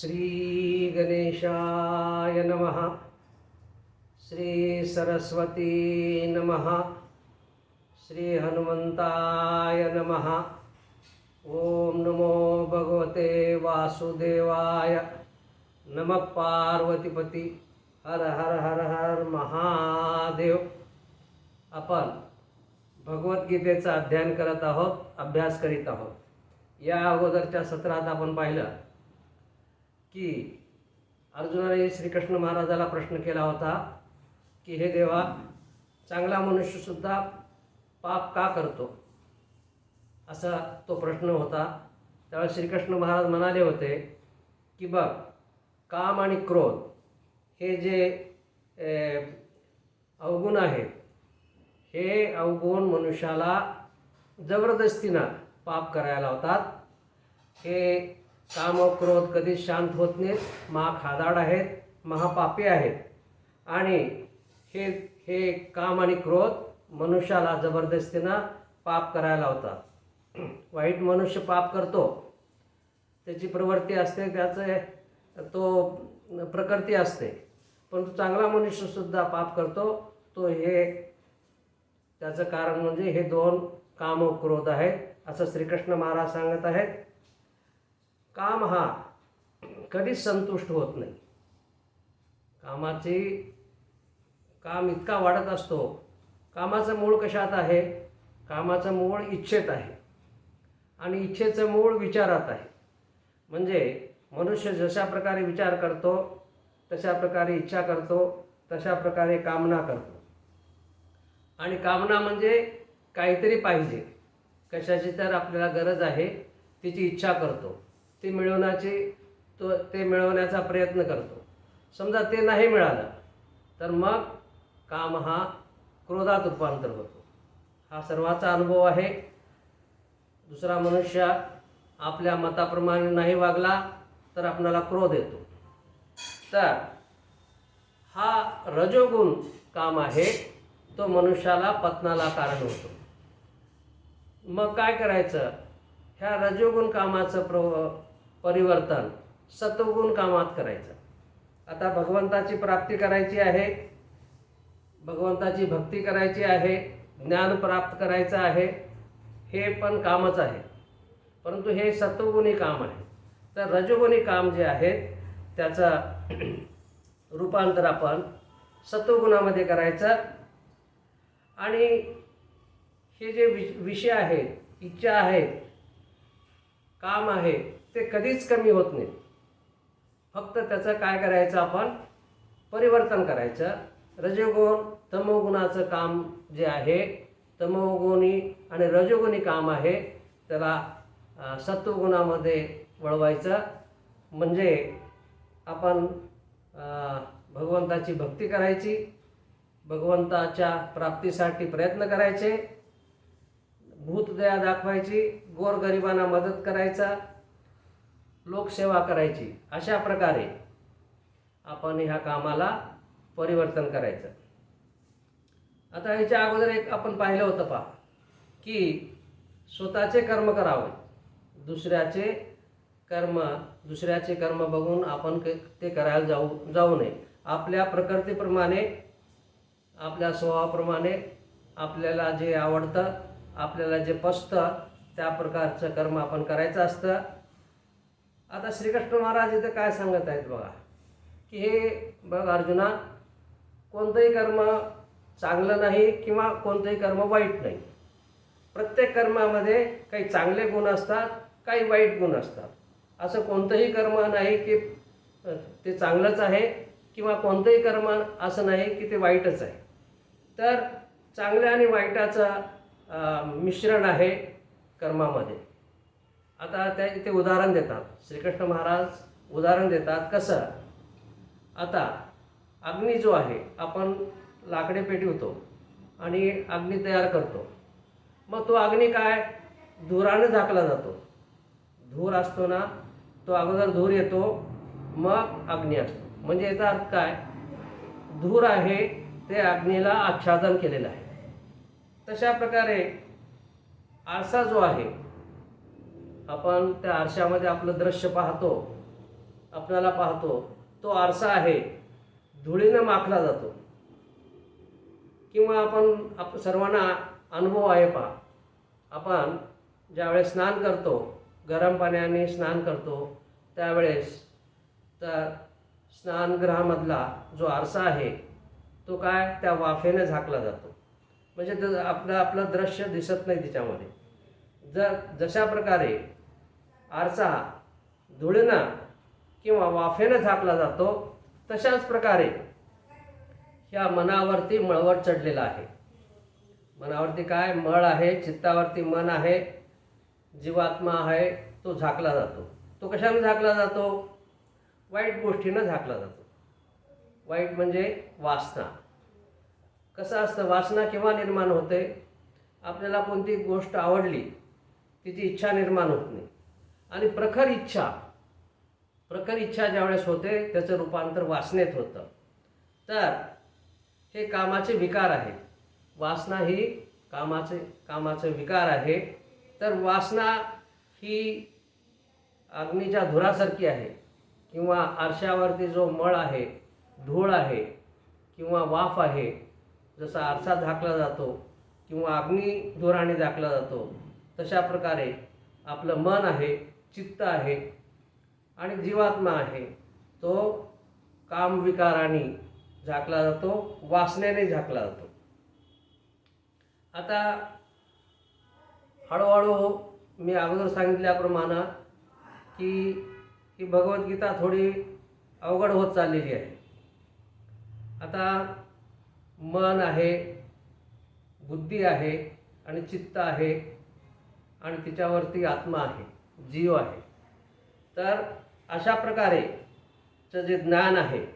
श्रीगणेशाय नमः। श्री सरस्वती नमः। श्रीहनुमन्ताय नमः। ओम नमो भगवते वासुदेवाय। नमः पार्वतीपती। हर हर हर हर महादेव। आपण भगवद्गीतेचं अध्ययन करत आहोत अभ्यास करीत आहोत. या अगोदरच्या सत्रात आपण पाहिलं की अर्जुनाने श्रीकृष्ण महाराजाला प्रश्न केला होता की हे देवा चांगला मनुष्यसुद्धा पाप का करतो? असा तो प्रश्न होता. त्यावेळेस श्रीकृष्ण महाराज म्हणाले होते की बघ काम आणि क्रोध हे जे अवगुण आहेत हे अवगुण मनुष्याला जबरदस्तीनं पाप करायला होतात हे काम व क्रोध कधीच शांत होत नाहीत. महाखादाड आहेत महापापी आहेत. आणि हे हे काम आणि क्रोध मनुष्याला जबरदस्तीनं पाप करायला होता वाईट मनुष्य पाप करतो. त्याची प्रवृत्ती असते त्याचं तो प्रकृती असते. परंतु चांगला मनुष्यसुद्धा पाप करतो. तो हे त्याचं कारण म्हणजे हे दोन काम क्रोध आहेत असं श्रीकृष्ण महाराज सांगत आहेत. काम हा कधीच संतुष्ट होत नाही. कामाची काम इतका वाढत असतो. कामाचं मूळ कशात आहे? कामाचं मूळ इच्छेत आहे. आणि इच्छेचं मूळ विचारात आहे. म्हणजे मनुष्य जशा प्रकारे विचार करतो तशा प्रकारे इच्छा करतो तशा प्रकारे कामना करतो. आणि कामना म्हणजे काहीतरी पाहिजे. कशाची तर आपल्याला गरज आहे तिची इच्छा करतो. ती मिळवण्याची तो ते मिळवण्याचा प्रयत्न करतो. समजा ते नाही मिळालं तर मग काम हा क्रोधात रूपांतर होतो. हा सर्वाचा अनुभव आहे. दुसरा मनुष्य आपल्या मताप्रमाणे नाही वागला तर आपणाला क्रोध येतो. तर हा रजोगुण काम आहे तो मनुष्याला पतनाला कारण होतो. मग काय करायचं? ह्या रजोगुण कामाचं प्र परिवर्तन सत्वगुण कामात करायचं. आता भगवंताची प्राप्ती करायची आहे भगवंताची भक्ती करायची आहे ज्ञान प्राप्त करायचं आहे हे पण कामच आहे. परंतु हे सत्वगुणी काम आहे. तर रजोगुणी काम जे आहे त्याचं रूपांतर आपण सत्वगुणामध्ये करायचं. आणि हे जे वि विषय आहेत इच्छा आहेत काम आहे ते कधीच कमी होत नाही फक्त त्याचं काय करायचं आपण? परिवर्तन करायचं. रजोगुण तमोगुणाचं काम जे आहे तमोगुणी आणि रजोगुणी काम आहे त्याला सत्वगुणामध्ये वळवायचं. म्हणजे आपण भगवंताची भक्ती करायची भगवंताच्या प्राप्तीसाठी प्रयत्न करायचे भूतदया दाखवायची गोरगरिबांना मदत करायचा लोकसेवा करायची अशा प्रकारे आपण ह्या कामाला परिवर्तन करायचं. आता ह्याच्या अगोदर एक आपण पाहिलं होतं पहा की स्वतःचे कर्म करावे दुसऱ्याचे कर्म दुसऱ्याचे कर्म बघून आपण ते करायला जाऊ जाऊ नये. आपल्या प्रकृतीप्रमाणे आपल्या स्वभावाप्रमाणे आपल्याला जे आवडतं आपल्याला जे पसतं त्या प्रकारचं कर्म आपण करायचं असतं. आता श्रीकृष्ण महाराज इथं काय सांगत आहेत बघा? की हे बघ अर्जुना कोणतंही कर्म चांगलं नाही किंवा कोणतंही कर्म वाईट नाही. प्रत्येक कर्मामध्ये काही चांगले गुण असतात काही वाईट गुण असतात. असं कोणतंही कर्म नाही की ते चांगलंच आहे किंवा कोणतंही कर्म असं नाही की ते वाईटच आहे. तर चांगल्या आणि वाईटाचं मिश्रण आहे कर्मामध्ये. आता त्या इथे उदाहरण देतात. श्रीकृष्ण महाराज उदाहरण देतात. कसं? आता अग्नी जो आहे आपण लाकडे पेटवतो आणि अग्नी तयार करतो. मग तो अग्नी काय? धुराने झाकला जातो. धूर असतो ना तो अगोदर धूर येतो मग अग्नी असतो. म्हणजे याचा अर्थ काय? धूर आहे ते अग्नीला आच्छादन केलेलं आहे. तशा प्रकारे आरसा जो आहे आपण त्या आरशामध्ये आपलं दृश्य पाहतो आपल्याला पाहतो तो आरसा आहे. धुळीनं माखला जातो. किंवा आपण आप सर्वांना अनुभव आहे पहा. आपण ज्यावेळेस स्नान करतो गरम पाण्याने स्नान करतो त्यावेळेस तर स्नानगृहामधला जो आरसा आहे तो काय? त्या वाफेने झाकला जातो. म्हणजे आपलं आपलं दृश्य दिसत नाही तिच्यामध्ये. जर जशा प्रकारे आरसा धुळीनं किंवा वाफेनं झाकला जातो तशाच प्रकारे ह्या मनावरती मळवट चढलेला आहे. मनावरती काय? मळ आहे चित्तावरती मन आहे जीवात्मा आहे तो झाकला जातो. तो कशाने झाकला जातो? वाईट गोष्टीनं झाकला जातो. वाईट म्हणजे वासना. कसं असतं? वासना केव्हा निर्माण होते? आपल्याला कोणती गोष्ट आवडली तिची इच्छा निर्माण होत नाही. आणि प्रखर इच्छा प्रखर इच्छा ज्यावेळेस होते त्याचं रूपांतर वासनेत होतं. तर हे कामाचे विकार आहे वासना ही कामाचे कामाचे विकार आहे. तर वासना ही अग्नीच्या धुरासारखी आहे. किंवा आरशावरती जो मळ आहे धूळ आहे किंवा वाफ आहे जसा आरसा झाकला जातो किंवा अग्नी धुराने झाकला जातो तशा प्रकारे आपलं मन आहे चित्त आहे आणि जीवात्मा आहे. तो कामविकाराने झाकला जातो वासनेने झाकला जातो. आता हळूहळू मी अगोदर सांगितल्याप्रमाणे की ही भगवद्गीता थोडी अवघड होत चाललेली आहे. आता मन आहे बुद्धी आहे आणि चित्त आहे आणि तिच्यावरती आत्मा आहे. जीव आहे. तर अशा प्रकारे जे ज्ञान आहे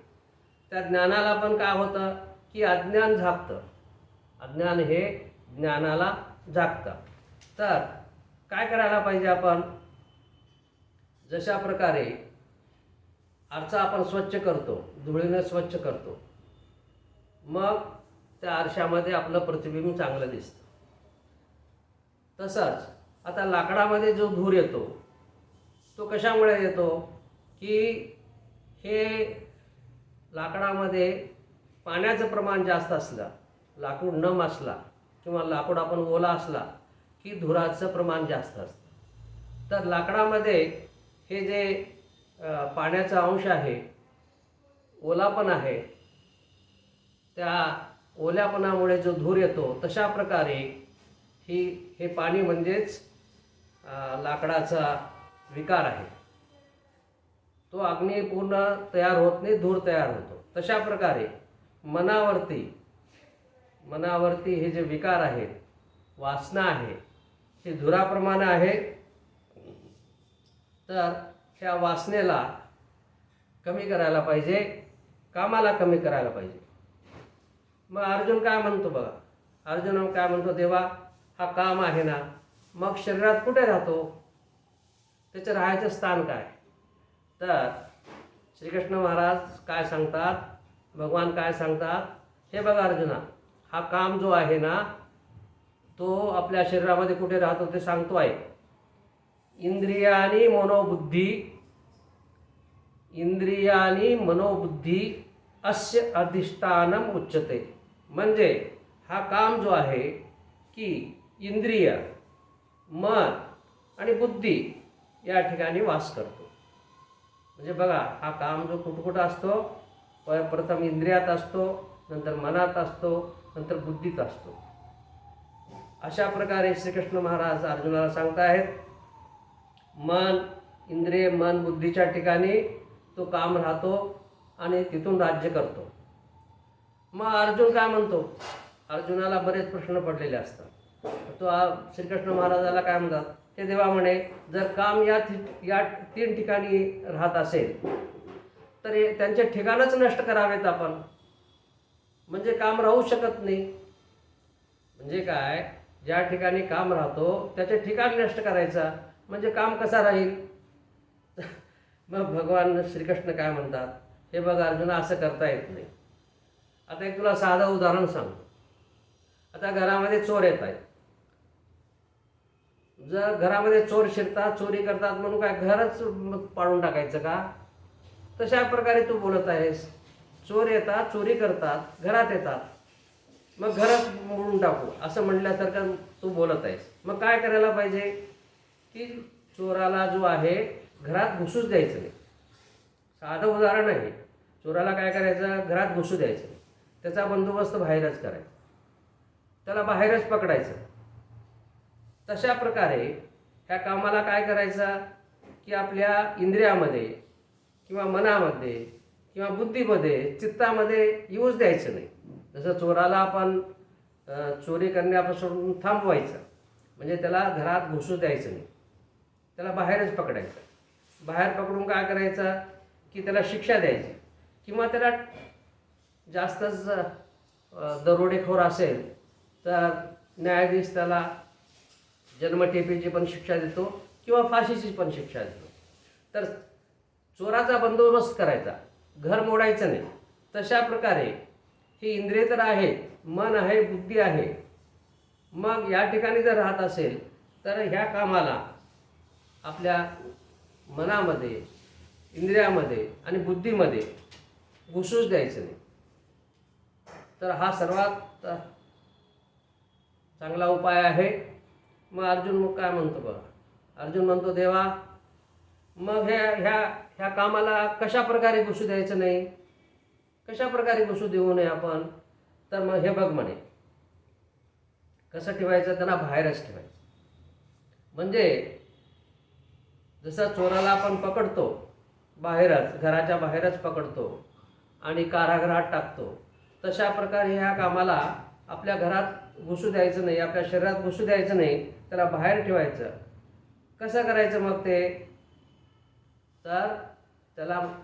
त्या ज्ञानाला पण काय होतं की अज्ञान झाकतं. अज्ञान हे ज्ञानाला झाकतं. तर काय करायला पाहिजे आपण? जशा प्रकारे आरसा आपण स्वच्छ करतो धुळीनं स्वच्छ करतो मग त्या आरशामध्ये आपलं प्रतिबिंब चांगलं दिसतं. तसंच आता लाकडामध्ये जो धूर येतो तो कशामुळे येतो? की हे लाकडामध्ये पाण्याचं प्रमाण जास्त असलं लाकूड नम असला किंवा लाकूड आपण ओला असला की धुराचं प्रमाण जास्त असतं. तर लाकडामध्ये हे जे पाण्याचा अंश आहे ओलापण आहे त्या ओल्यापणामुळे जो धूर येतो तशा प्रकारे ही हे पाणी म्हणजेच लाकडाचा विकार आहे. तो अग्नी पूर्ण तयार होत नाही धूर तयार होतो. तशा प्रकारे मनावरती मनावरती हे जे विकार आहेत वासना आहे हे धुराप्रमाणे आहे. तर ह्या वासनेला कमी करायला पाहिजे कामाला कमी करायला पाहिजे. मग अर्जुन काय म्हणतो बघा? अर्जुन काय म्हणतो देवा हा काम आहे ना मग शरीरात कुठे राहतो? त्याचं राहायचं स्थान काय? तर श्रीकृष्ण महाराज काय सांगतात? भगवान काय सांगतात? हे बघा अर्जुना हा काम जो आहे ना तो आपल्या शरीरामध्ये कुठे राहतो ते सांगतो आहे. इंद्रियानी मनोबुद्धी इंद्रियानी मनोबुद्धी अस्य अधिष्ठानम उच्चते म्हणजे हा काम जो आहे की इंद्रिय मन आणि बुद्धी या ठिकाणी वास करतो. म्हणजे बघा हा काम जो कुठकुठं असतो प प्रथम इंद्रियात असतो नंतर मनात असतो नंतर बुद्धीत असतो. अशा प्रकारे श्रीकृष्ण महाराज अर्जुनाला सांगतायत मन इंद्रिय मन बुद्धीच्या ठिकाणी तो काम राहतो आणि तिथून राज्य करतो. मग अर्जुन काय म्हणतो? अर्जुनाला बरेच प्रश्न पडलेले असतात. तो श्रीकृष्ण महाराजाला काय म्हणतात? ते देवा म्हणे जर काम या या तीन ठिकाणी राहत असेल तर त्यांचे ठिकाणच नष्ट करावेत आपण. म्हणजे काम राहू शकत नाही. म्हणजे काय? ज्या ठिकाणी काम राहतो त्याचे ठिकाण नष्ट करायचा. म्हणजे काम कसा राहील? मग भगवान श्रीकृष्ण काय म्हणतात? हे बघ अर्जुना असं करता येत नाही. आता एक तुला साधं उदाहरण सांगतो. आता घरामध्ये चोर येत आहेत. जर घरामध्ये चोर शिरतात चोरी करतात म्हणून काय घरच पाडून टाकायचं का? तशा प्रकारे तू बोलत आहेस. चोर येतात चोरी करतात घरात येतात. मग घरच मोडून टाकू असं म्हटल्यासारखं तू बोलत आहेस. मग काय करायला पाहिजे? की चोराला जो आहे घरात घुसूच द्यायचं नाही. साधं उदाहरण आहे. चोराला काय करायचं? घरात घुसू द्यायचं त्याचा बंदोबस्त बाहेरच करायचा. त्याला बाहेरच पकडायचं. तशा प्रकारे ह्या कामाला काय करायचं? की आपल्या इंद्रियामध्ये किंवा मनामध्ये किंवा बुद्धीमध्ये चित्तामध्ये येऊच द्यायचं नाही. जसं चोराला आपण चोरी करण्यापासून थांबवायचं. म्हणजे त्याला घरात घुसू द्यायचं नाही. त्याला बाहेरच पकडायचं. बाहेर पकडून काय करायचं? की त्याला शिक्षा द्यायची. किंवा त्याला जास्तच दरोडेखोर असेल तर न्यायाधीश त्याला जन्मठेपेची पण शिक्षा देतो किंवा फाशीची पण शिक्षा देतो. तर चोराचा बंदोबस्त करायचा घर मोडायचं नाही. तशा प्रकारे ही इंद्रिय तर आहेत मन आहे बुद्धी आहे. मग या ठिकाणी जर राहत असेल तर ह्या कामाला आपल्या मनामध्ये इंद्रियामध्ये आणि बुद्धीमध्ये घुसूच द्यायचं नाही. तर हा सर्वात चांगला उपाय आहे. मग अर्जुन मग काय म्हणतो बघा? अर्जुन म्हणतो देवा मग ह्या ह्या ह्या कामाला कशा प्रकारे घुसू द्यायचं नाही? कशा प्रकारे घुसू देऊ नये आपण? तर मग हे बघ म्हणे. कसं ठेवायचं? त्यांना बाहेरच ठेवायचं. म्हणजे जसं चोराला आपण पकडतो बाहेरच घराच्या बाहेरच पकडतो आणि कारागृहात टाकतो तशा प्रकारे ह्या कामाला आपल्या घरात घुसू द्यायचं नाही आपल्या शरीरात घुसू द्यायचं नाही त्याला बाहेर ठेवायचं. कसं करायचं मग ते? तर त्याला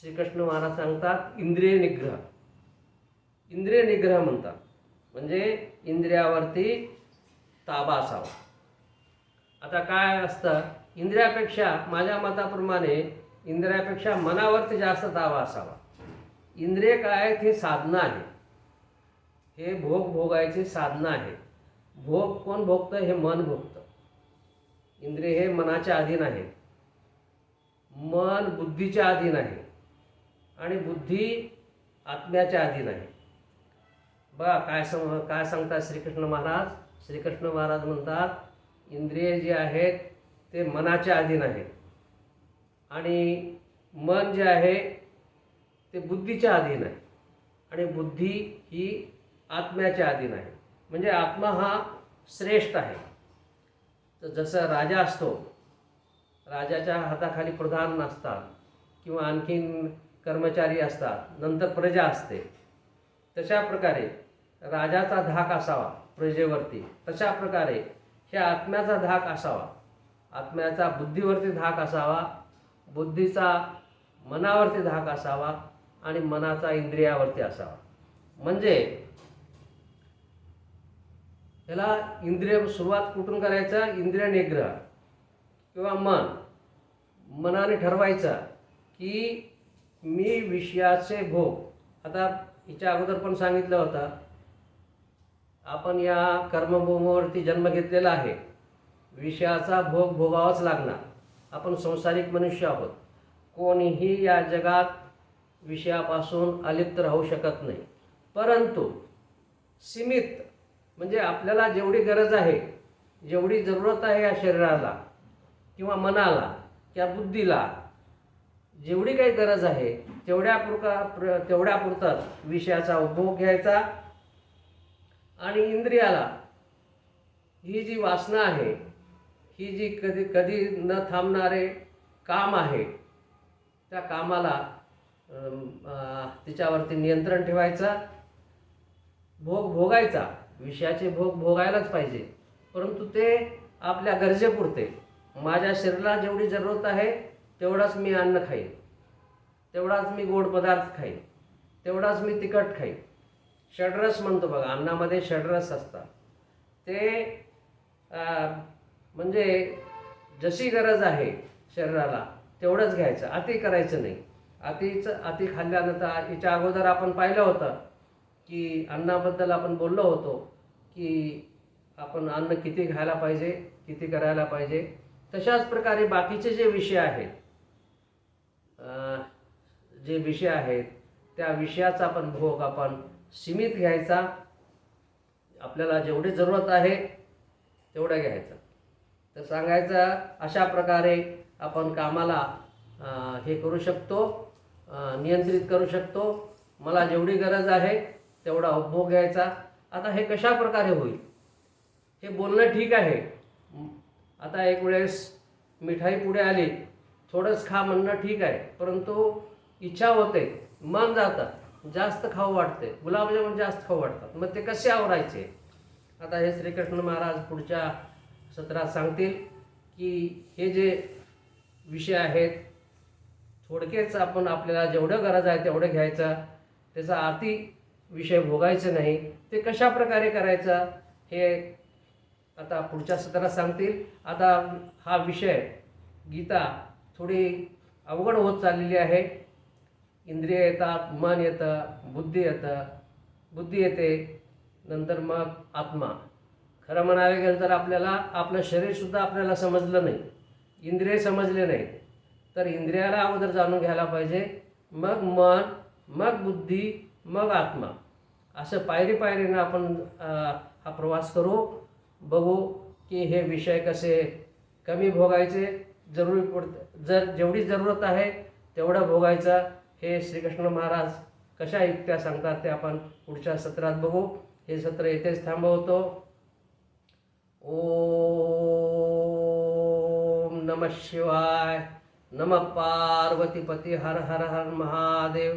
श्रीकृष्ण महाराज सांगतात इंद्रिय निग्रह. इंद्रिय निग्रह म्हणतात. म्हणजे इंद्रियावरती ताबा असावा. आता काय असतं? इंद्रियापेक्षा माझ्या मताप्रमाणे इंद्रियापेक्षा मनावरती जास्त ताबा असावा. इंद्रिय काय आहेत? हे साधनं आहे हे भोग भोगायचे साधनं आहे भोग कोण भोगतं हे मन भोगतं. इंद्रिय हे मनाच्या अधीन आहे. मन बुद्धीच्या अधीन आहे. आणि बुद्धी आत्म्याच्या अधीन आहे. बघा काय सम काय सांगतात श्रीकृष्ण महाराज? श्रीकृष्ण महाराज म्हणतात इंद्रिय जे आहेत ते मनाच्या अधीन आहे. आणि मन जे आहे ते बुद्धीच्या अधीन आहे. आणि बुद्धी ही आत्म्याच्या अधीन आहे. म्हणजे आत्मा हा श्रेष्ठ आहे. तर जसं राजा असतो राजाच्या हाताखाली प्रधान असतात किंवा आणखीन कर्मचारी असतात नंतर प्रजा असते. तशा प्रकारे राजाचा धाक असावा प्रजेवरती. तशा प्रकारे ह्या आत्म्याचा धाक असावा. आत्म्याचा बुद्धीवरती धाक असावा बुद्धीचा मनावरती धाक असावा आणि मनाचा इंद्रियावरती असावा. म्हणजे ह्याला इंद्रिय सुरुवात कुठून करायचा? इंद्रिय निग्रह किंवा मन. मनाने ठरवायचा की मी विषयाचे भोग. आता हिच्या अगोदर पण सांगितलं होतं आपण या कर्मभूमीवरती जन्म घेतलेला आहे. विषयाचा भोग भोगावाच लागणार. आपण संसारिक मनुष्य आहोत. कोणीही या जगात विषयापासून अलिप्त राहू शकत नाही. परंतु सीमित म्हणजे आपल्याला जेवढी गरज आहे जेवढी जरूरत आहे या शरीराला किंवा मनाला किंवा बुद्धीला जेवढी काही गरज आहे तेवढ्या पुरका प्र तेवढ्यापुरताच विषयाचा उपभोग घ्यायचा आणि इंद्रियाला ही जी वासना आहे ही जी कधी कधी न थांबणारे काम आहे त्या कामाला तिच्यावरती नियंत्रण ठेवायचं भोग भोगायचा. विषयाचे भोग भोगायलाच पाहिजे. परंतु ते आपल्या गरजेपुरते माझ्या शरीराला जेवढी जरूरत आहे तेवढाच मी अन्न खाईन. तेवढाच मी गोड पदार्थ खाईन. तेवढाच मी तिखट खाईन. षडरस म्हणतो बघा अन्नामध्ये षडरस असतात. ते म्हणजे जशी गरज आहे शरीराला तेवढंच घ्यायचं. अति करायचं नाही. अतिचं अति खाल्ल्यानंतर याच्या अगोदर आपण पाहिलं होतं की अन्नाबद्दल आपण बोललो होतो. की आपण अन्न किती घ्यायला पाहिजे किती करायला पाहिजे तशाच प्रकारे बाकीचे जे विषय आहेत जे विषय आहेत त्या विषयाचा आपण भोग आपण सीमित घ्यायचा. आपल्याला जेवढी जरूरत आहे तेवढं घ्यायचं. तर सांगायचं अशा प्रकारे आपण कामाला हे करू शकतो नियंत्रित करू शकतो. मला जेवढी गरज आहे तेवढा उपभोग घ्यायचा. आता हे कशा प्रकारे होईल? हे बोलणं ठीक आहे. आता एक वेळेस मिठाई पुढे आली थोडंच खा म्हणणं ठीक आहे परंतु इच्छा होते मन जातं जास्त खाऊ वाटते गुलाबजामुन जास्त खाऊ वाटतात मग ते कसे आवरायचे? आता हे श्रीकृष्ण महाराज पुढच्या सत्रात सांगतील की हे जे विषय आहेत थोडकेच आपण आपल्याला जेवढं गरज आहे तेवढं घ्यायचं त्याचा अति विषय भोगायचं नाही ते कशा प्रकारे करायचं हे आता पुढच्या सत्रात सांगतील. आता हा विषय गीता थोडी अवघड होत चाललेली आहे. इंद्रिय येतात मन येतं बुद्धी येतं. बुद्धी येते नंतर मग आत्मा. खरं म्हणायला गेलं तर आपल्याला आपलं शरीरसुद्धा आपल्याला समजलं नाही. इंद्रिय समजले नाही तर इंद्रियाला अगोदर जाणून घ्यायला पाहिजे. मग मन मग बुद्धी मग आत्मा. असं पायरी पायरीनं आपण हा प्रवास करू बघू की हे विषय कसे कमी भोगायचे जरुरी पडत जर जेवढी जरूरत आहे तेवढं भोगायचं. हे श्रीकृष्ण महाराज कशा युक्त्या सांगतात ते आपण पुढच्या सत्रात बघू. हे सत्र येथेच थांबवतो. ओम नम शिवाय. नम पार्वतीपती हर हर हर महादेव.